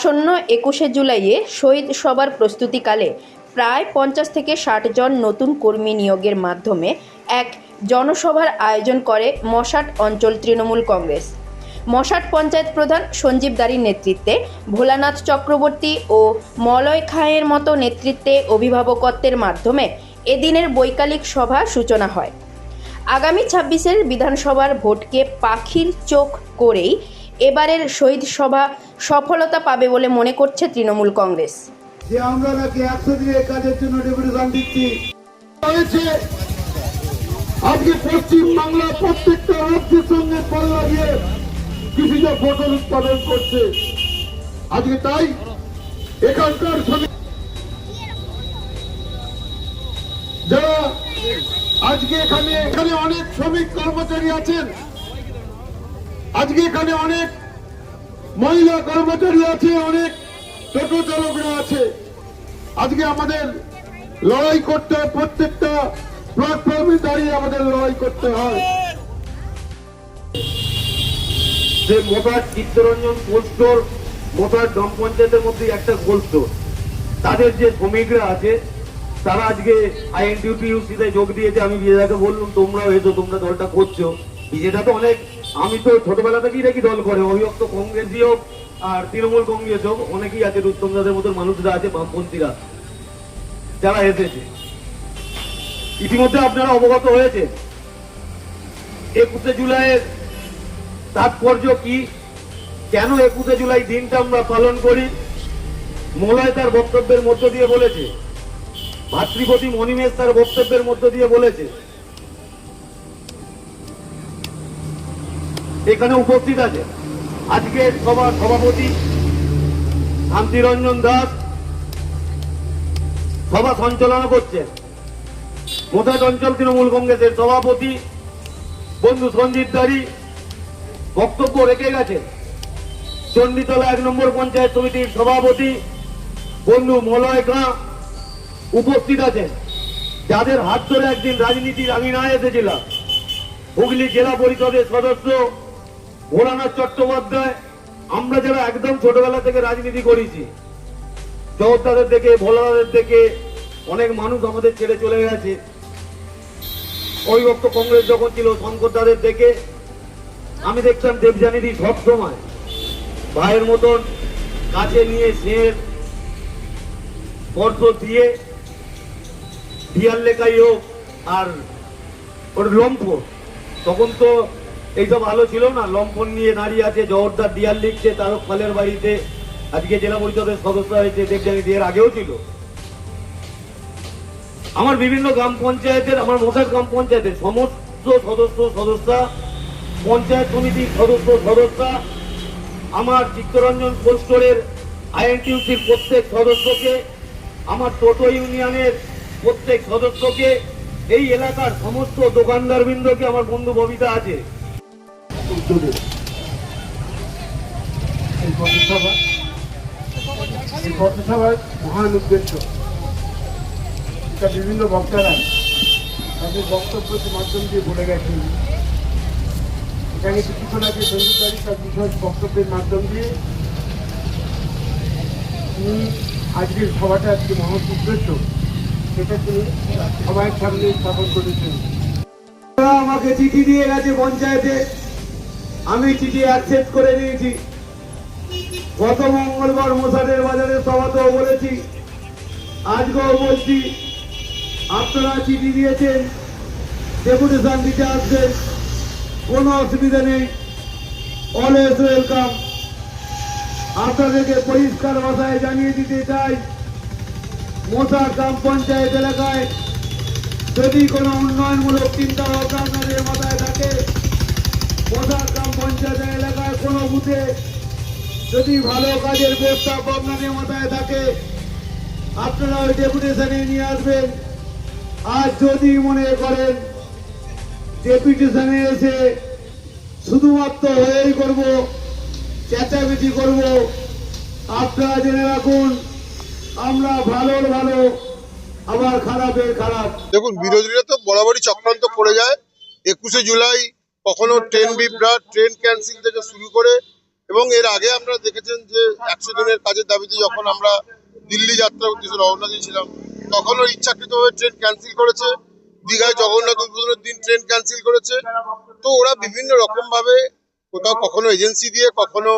আসন্ন একুশে জুলাইয়ে শহীদ সভার প্রস্তুতিকালে প্রায় পঞ্চাশ থেকে ষাট জন নতুন কর্মী নিয়োগের মাধ্যমে এক জনসভার আয়োজন করে মশাট অঞ্চল তৃণমূল কংগ্রেস। মশাট পঞ্চায়েত প্রধান সঞ্জীব দারির নেতৃত্বে ভোলানাথ চক্রবর্তী ও মলয় খাঁয়ের মতো নেতৃত্বে অভিভাবকত্বের মাধ্যমে এদিনের বৈকালিক সভা সূচনা হয়। আগামী ছাব্বিশের বিধানসভার ভোটকে পাখির চোখ করেই এবারের শহীদ সভা সফলতা পাবে বলে মনে করছে তৃণমূল কংগ্রেস। আজকে প্রত্যেকটা রাজ্যের সঙ্গে কৃষিজ ফসল উৎপাদন করছে। আজকে তাই এখানকার যারা আজকে এখানে এখানে অনেক শ্রমিক কর্মচারী আছেন। আজকে এখানে অনেক মহিলা কর্মচারী আছে, অনেক টোটো চালকরা আছে। আজকে আমাদের লড়াই করতে প্রত্যেকটা প্ল্যাটফর্মে দাঁড়িয়ে আমাদের লড়াই করতে হয়। যে মোটার চিত্তরঞ্জন কোল্ড স্টোর, মোটার গ্রাম পঞ্চায়েতের মধ্যে একটা কোল্ড তাদের যে শ্রমিকরা আছে, তারা আজকে আইএনটিউটিউসিতে যোগ দিয়েছে। আমি বিজেদাকে বললাম, তোমরাও এসো, তোমরা দলটা করছ। বিজেদা তো অনেক আমি তো ছোটবেলা থেকেই দেখি দল করে। অভিভক্ত কংগ্রেসই হোক আর তৃণমূল কংগ্রেস হোক অনেকেই আছে রুস্তম দাদের মতন মানুষরা আছে, বামপন্থীরা। যারা এসেছে। ইতিমধ্যে আপনারা অবগত হয়েছে একুশে জুলাইয়ের তাৎপর্য কি? কেন একুশে জুলাই দিনটা আমরা পালন করি? মোলায় তার বক্তব্যের মধ্য দিয়ে বলেছে। ভাতৃপতি মণিমেশ তার বক্তব্যের মধ্য দিয়ে বলেছে। এখানে উপস্থিত আছে। আজকে সভার সভাপতি শান্তিরঞ্জন দাস সভা সঞ্চালনা করছেন। মোথাট অঞ্চল তৃণমূল কংগ্রেসের সভাপতি বন্ধু সঞ্জিত দারি বক্তব্য রেখে গেছে চণ্ডীতলা এক নম্বর পঞ্চায়েত সমিতির সভাপতি বন্ধু মলয় খাঁ উপস্থিত আছেন। যাদের হাত ধরে একদিন রাজনীতির আমি না এসেছিলাম। হুগলি জেলা পরিষদের সদস্য ভোলানাথ চট্টোপাধ্যায়, আমরা যারা একদম ছোটবেলা থেকে রাজনীতি করেছি জগদ্দাদের থেকে ভোলাদের থেকে অনেক মানুষ আমাদের ছেড়ে চলে গেছে। ওই কংগ্রেস যখন ছিল, শঙ্কর দাদের দেখে আমি দেখতাম দেবজানিদি সব সময় ভাইয়ের মতন কাছে নিয়ে স্নেহের স্পর্শ দিয়ে দিয়ার লেখাই হোক আর ওর লম্ফ তখন তো এইসব আলো ছিল না। লম্ফন নিয়ে দাঁড়িয়ে আছে জহরদার দিয়ার লিখছে তারক পালের বাড়িতে। আজকে জেলা পরিষদের সদস্য হয়েছে দেবজানি এর আগেও ছিল। আমার বিভিন্ন গ্রাম পঞ্চায়েতের, আমার মোটার গ্রাম পঞ্চায়েতের সমস্ত সদস্য, সদস্যা, পঞ্চায়েত সমিতির সদস্য, সদস্যা, আমার চিত্তরঞ্জন পোস্টরের আইএনটিউসির প্রত্যেক সদস্যকে, আমার টোটো ইউনিয়নের প্রত্যেক সদস্যকে, এই এলাকার সমস্ত দোকানদার বৃন্দকে আমার বন্ধু ববিতা আছে। উদ্যোগে এই পথসভা এই পথসভার মহান উদ্দেশ্য। এটা বিভিন্ন বক্তারা তাদের বক্তব্যের মাধ্যম দিয়ে বলে গেছেন। এখানে কিছুক্ষণ আগে সঞ্জিতারি তার বিষয় বক্তব্যের মাধ্যম দিয়ে তিনি আজকের সভাটা আজকে মহৎ উদ্দেশ্য। সেটা তিনি সবার সামনে স্থাপন করেছেন। আমাকে চিঠি দিয়ে গেছে পঞ্চায়েতে। আমি চিঠি অ্যাকসেপ্ট করে নিয়েছি। গত মঙ্গলবার মোসাদের বাজারে সভাতেও বলেছি, আজকেও বলছি, আপনারা চিঠি দিয়েছেন, ডেপুটেশন দিতে আসবেন, কোনো অসুবিধা নেই অলওয়েজ ওয়েলকাম আপনাদেরকে পরিষ্কার ভাষায় জানিয়ে দিতে চাই, মোসা গ্রাম পঞ্চায়েত এলাকায় যদি কোনো উন্নয়নমূলক চিন্তা ভাবনা আপনাদের মাথায় থাকে, মোসা পঞ্চায়েত এলাকায় কোনো বুথে যদি ভালো কাজের প্রস্তাব আপনাদের মাথায় থাকে, আপনারা ওই ডেপুটেশনে নিয়ে আসবেন। আর যদি মনে করেন ডেপুটেশনে এসে শুধুমাত্র হয়েই করব, চেঁচামেচি করব, আপনারা জেনে রাখুন, আমরা ভালোর ভালো, আবার খারাপের খারাপ। দেখুন, বিরোধীরা তো বরাবরই চক্রান্ত করে যায়। একুশে জুলাই কখনো ট্রেন বিভ্রাট ট্রেন ক্যান্সেল থেকে শুরু করে এবং এর আগে আমরা দেখেছেন যে একশো দিনের কাজের দাবিতে যখন আমরা দিল্লি যাত্রা উদ্দেশ্যে রওনা দিয়েছিলাম, তখনও ইচ্ছাকৃতভাবে ট্রেন ক্যান্সেল করেছে। দীঘায় জগন্নাথ উদ্বোধনের দিন ট্রেন ক্যান্সেল করেছে। তো ওরা বিভিন্ন রকমভাবে কোথাও কখনো এজেন্সি দিয়ে, কখনো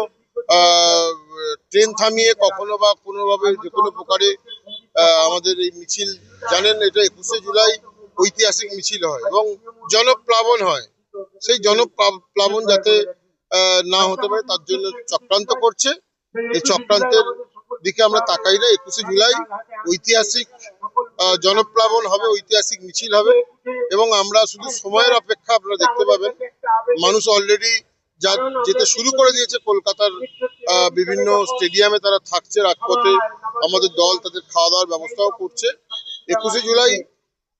ট্রেন থামিয়ে, কখনো বা কোনোভাবে যে কোনো প্রকারে আমাদের এই মিছিল, জানেন এটা একুশে জুলাই ঐতিহাসিক মিছিল হয় এবং জনপ্লাবন হয়। সেই জনপ্লাবন যাতে না হতে পারে, তার জন্য চক্রান্ত করছে। এই চক্রান্তের দিকে আমরা তাকাই না। একুশে জুলাই ঐতিহাসিক জনপ্লাবন হবে, ঐতিহাসিক মিছিল হবে। এবং আমরা শুধু সময়ের অপেক্ষা আপনারা দেখতে পাবেন। মানুষ অলরেডি যা যেতে শুরু করে দিয়েছে, কলকাতার বিভিন্ন স্টেডিয়ামে তারা থাকছে রাজপথে। আমাদের দল তাদের খাওয়া দাওয়ার ব্যবস্থাও করছে। একুশে জুলাই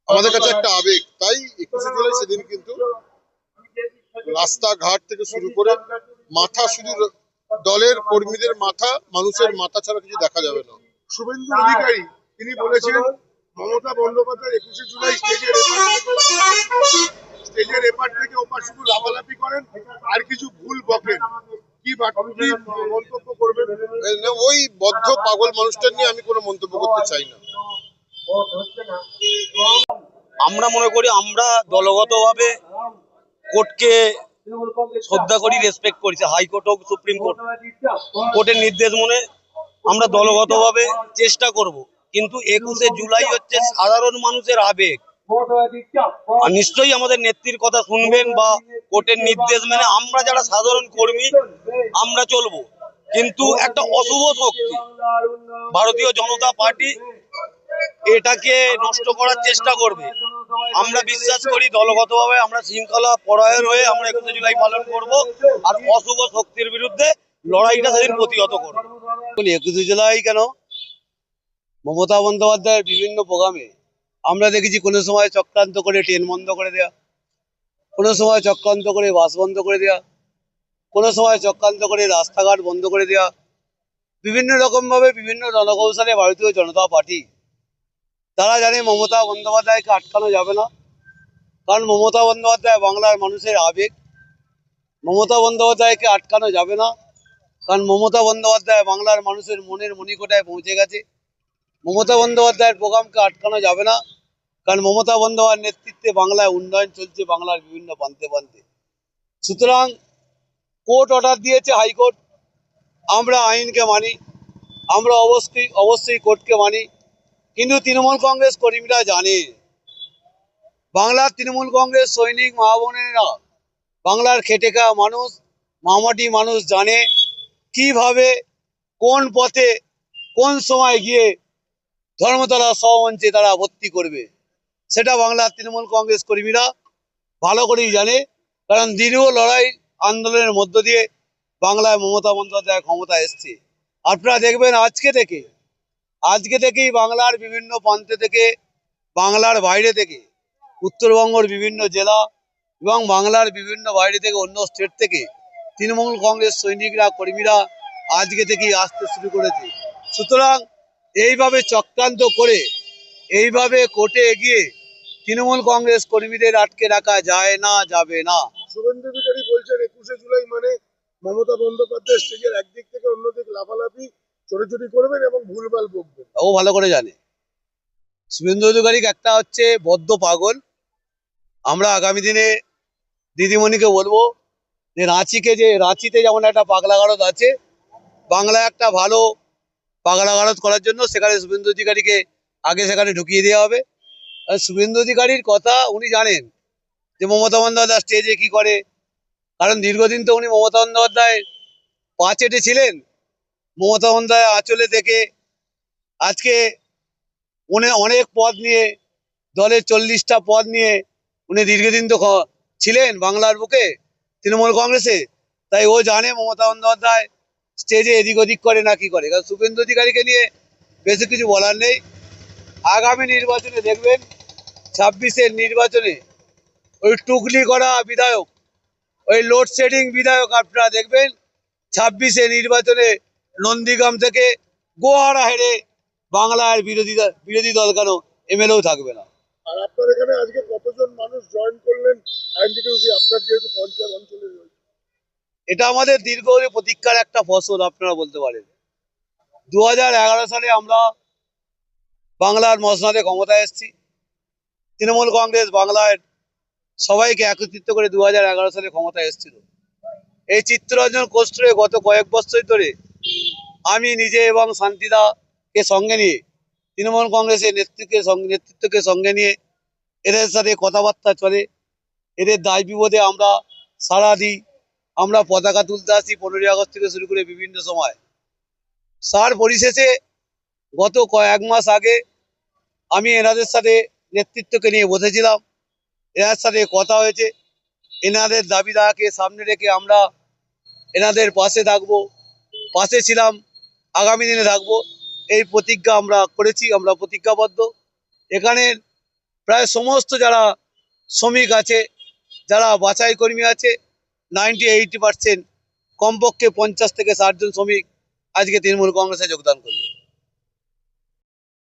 আমাদের কাছে একটা আবেগ। তাই একুশে জুলাই সেদিন কিন্তু রাস্তাঘাট থেকে শুরু করে মাথা শুধু দলের কর্মীদের মাথা মানুষের মাথা ছাড়া কিছু দেখা যাবে না। শুভেন্দু অধিকারী তিনি বলেছেন মমতা বন্দ্যোপাধ্যায় একুশে জুলাই স্টেজের স্টেজের এপার থেকে ওপার শুধু লাফালাফি করেন আর কিছু ভুল বকেন। কি বা- মন্তব্য করবেন? ওই বদ্ধ পাগল মানুষটা নিয়ে আমি কোনো মন্তব্য করতে চাই না। আমরা মনে করি আমরা দলগতভাবে কোর্টকে শ্রদ্ধা করি রেসপেক্ট করি হাইকোর্ট হোক, সুপ্রিম কোর্ট। কোর্টের নির্দেশ মনে আমরা দলগতভাবে চেষ্টা করব। কিন্তু একুশে জুলাই হচ্ছে সাধারণ মানুষের আবেগ। নিশ্চয়ই আমাদের নেত্রীর কথা শুনবেন বা কোর্টের নির্দেশ মেনে আমরা যারা সাধারণ কর্মী, আমরা চলবো। কিন্তু একটা অশুভ শক্তি, ভারতীয় জনতা পার্টি এটাকে নষ্ট করার চেষ্টা করবে। আমরা বিশ্বাস করি দলগতভাবে আমরা শৃঙ্খলা পরায়ণ হয়ে আমরা একুশে জুলাই পালন করব আর অশুভ শক্তির বিরুদ্ধে লড়াইটা সেদিন প্রতিহত করব। একুশে জুলাই কেন? মমতা বন্দ্যোপাধ্যায়ের বিভিন্ন প্রোগ্রামে আমরা দেখেছি কোনো সময় চক্রান্ত করে ট্রেন বন্ধ করে দেয়া, কোনো সময় চক্রান্ত করে বাস বন্ধ করে দেয়া, কোনো সময় চক্রান্ত করে রাস্তাঘাট বন্ধ করে দেয়া, বিভিন্ন রকমভাবে বিভিন্ন রণকৌশলে ভারতীয় জনতা পার্টি তারা জানে মমতা বন্দ্যোপাধ্যায়কে আটকানো যাবে না। কারণ মমতা বন্দ্যোপাধ্যায় বাংলার মানুষের আবেগ। মমতা বন্দ্যোপাধ্যায়কে আটকানো যাবে না। কারণ মমতা বন্দ্যোপাধ্যায় বাংলার মানুষের মনের মণিকোটায় পৌঁছে গেছে। মমতা বন্দ্যোপাধ্যায়ের প্রোগ্রামকে আটকানো যাবে না। কারণ মমতা বন্দ্যোপাধ্যায়ের নেতৃত্বে বাংলায় উন্নয়ন চলছে বাংলার বিভিন্ন প্রান্তে প্রান্তে। সুতরাং কোর্ট অর্ডার দিয়েছে হাইকোর্ট। আমরা আইনকে মানি। আমরা অবশ্যই অবশ্যই কোর্টকে মানি। কিন্তু তৃণমূল কংগ্রেস কর্মীরা জানে, বাংলার তৃণমূল কংগ্রেস সৈনিক মা বোনেরা বাংলার খেটে খাওয়া মানুষ, মামাটি মানুষ জানে কীভাবে, কোন পথে, কোন সময় গিয়ে ধর্মতলা সহমঞ্চে তারা ভর্তি করবে। সেটা বাংলার তৃণমূল কংগ্রেস কর্মীরা ভালো করেই জানে, কারণ দীর্ঘ লড়াই আন্দোলনের মধ্য দিয়ে বাংলায় মমতা বন্দ্যোপাধ্যায় ক্ষমতা এসছে। আপনারা দেখবেন আজকে থেকে আজকে থেকেই বাংলার বিভিন্ন প্রান্তে থেকে, বাংলার বাইরে থেকে, উত্তরবঙ্গের বিভিন্ন জেলা এবং বাংলার বিভিন্ন বাইরে থেকে অন্য স্টেট থেকে তৃণমূল কংগ্রেস সৈনিকরা, কর্মীরা আজকে থেকেই আসতে শুরু করেছে। সুতরাং এইভাবে চক্রান্ত করে, এইভাবে কোর্টে এগিয়ে তৃণমূল কংগ্রেস কর্মীদের আটকে রাখা যায় না, যাবে না। শুভেন্দু বলছেন একুশে জুলাই মানে মমতা বন্দ্যোপাধ্যায় স্টেজের একদিক থেকে অন্যদিক লাফালাফি ছোটাছুটি করবেন এবং ভুলভাল বকবেন। ও ভালো করে জানে। শুভেন্দু অধিকারী একটা হচ্ছে বদ্ধ পাগল। আমরা আগামী দিনে দিদিমণিকে বলব যে রাঁচিকে যে, রাঁচিতে যেমন একটা পাগলা গারদ আছে, বাংলায় একটা ভালো পাগলা গারদ করার জন্য সেখানে শুভেন্দু অধিকারীকে আগে সেখানে ঢুকিয়ে দেওয়া হবে। আর শুভেন্দু অধিকারীর কথা উনি জানেন যে মমতা বন্দ্যোপাধ্যায় স্টেজে কি করে। কারণ দীর্ঘদিন তো উনি মমতা বন্দ্যোপাধ্যায় পাঁচেটে ছিলেন মমতা বন্দ্যোপাধ্যায় আঁচলে থেকে আজকে উনি অনেক পদ নিয়ে, দলের চল্লিশটা পদ নিয়ে উনি দীর্ঘদিন তো ছিলেন বাংলার বুকে, তৃণমূল কংগ্রেসে। তাই ও জানে মমতা বন্দ্যোপাধ্যায় স্টেজে এদিক ওদিক করে না কি করে। কারণ শুভেন্দু অধিকারীকে নিয়ে বেশি কিছু বলার নেই। আগামী নির্বাচনে দেখবেন ছাব্বিশের নির্বাচনে ওই টুকলি করা বিধায়ক, ওই লোডশেডিং বিধায়ক আপনারা দেখবেন, ছাব্বিশে নির্বাচনে নন্দীগ্রাম থেকে গোহারা হেরে বাংলার বিরোধী দল- বিরোধী দল কেন এমএলএও থাকবে না? আর আপনার এখানে আজকে কতজন মানুষ জয়েন করলেন? আইনটিটিউসি আপনার যেহেতু পঞ্চায়েত অঞ্চলে এটা আমাদের দীর্ঘ প্রতীক্ষার একটা ফসল আপনারা বলতে পারেন। দু হাজার এগারো সালে আমরা বাংলার মসনাদে ক্ষমতায় এসেছি। তৃণমূল কংগ্রেস বাংলার সবাইকে একত্রিত করে দু হাজার এগারো সালে ক্ষমতায় এসেছিল। এই চিত্তরঞ্জন কোষ্টরে গত কয়েক বছর ধরে আমি নিজে এবং শান্তিদাকে সঙ্গে নিয়ে, তৃণমূল কংগ্রেসের নেতৃত্বকে সঙ্গে নেতৃত্বকে সঙ্গে নিয়ে এদের সাথে কথাবার্তা চলে। এদের দায় বিপদে আমরা সাড়া দিই। আমরা পতাকা তুলতে আসি পনেরোই আগস্ট থেকে শুরু করে বিভিন্ন সময়। সার পরিশেষে গত কয়েক মাস আগে আমি এনাদের সাথে নেতৃত্বকে নিয়ে বসেছিলাম। এনাদের সাথে কথা হয়েছে। এনাদের দাবি দাওয়াকে সামনে রেখে আমরা এনাদের পাশে থাকব। পাশে ছিলাম আগামী দিনে থাকব এই প্রতিজ্ঞা আমরা করেছি, আমরা প্রতিজ্ঞাবদ্ধ। এখানে প্রায় সমস্ত যারা শ্রমিক আছে, যারা বাছাই কর্মী আছে নাইনটি এইটি পার্সেন্ট কমপক্ষে পঞ্চাশ থেকে ষাটজন শ্রমিক আজকে তৃণমূল কংগ্রেসে যোগদান করবে